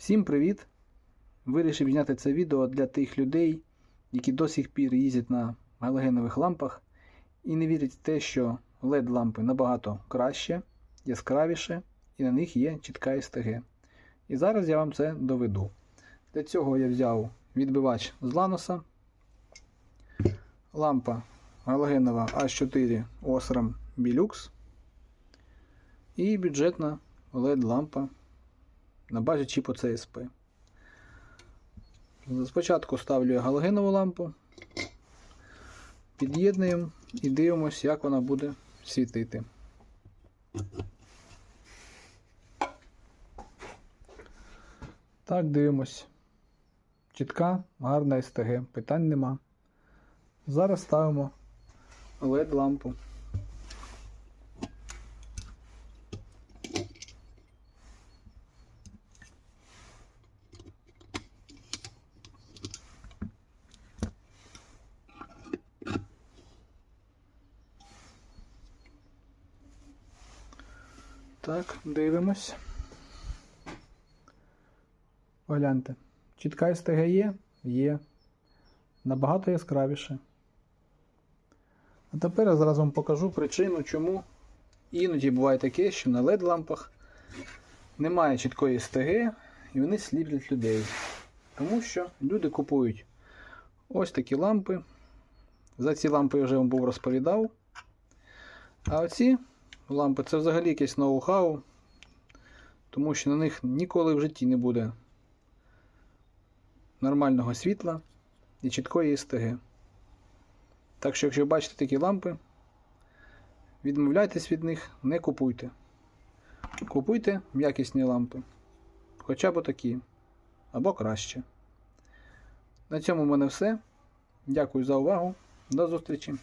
Всім привіт! Вирішив зняти це відео для тих людей, які до сих пір їздять на галогенових лампах і не вірять в те, що LED лампи набагато краще, яскравіше і на них є чітка СТГ. І зараз я вам це доведу. Для цього я взяв відбивач з Ланоса, лампа галогенова H4 Osram Bilux і бюджетна LED лампа на базі чіпу CSP. Спочатку ставлю я галогенову лампу, під'єднуємо і дивимося, як вона буде світити. Так, дивимось. Чітка, гарна СТГ, питань нема. Зараз ставимо LED Так, дивимось. Погляньте. Чітка СТГ є? Є. Набагато яскравіше. А тепер я зараз вам покажу причину, чому іноді буває таке, що на LED-лампах немає чіткої СТГ і вони сліплять людей. Тому що люди купують ось такі лампи. За ці лампи я вже вам був розповідав. А оці лампи це взагалі якесь ноу-хау, тому що на них ніколи в житті не буде нормального світла і чіткої СТГ. Так що, якщо бачите такі лампи, відмовляйтесь від них, не купуйте. Купуйте якісні лампи. Хоча б такі, або краще. На цьому в мене все. Дякую за увагу. До зустрічі!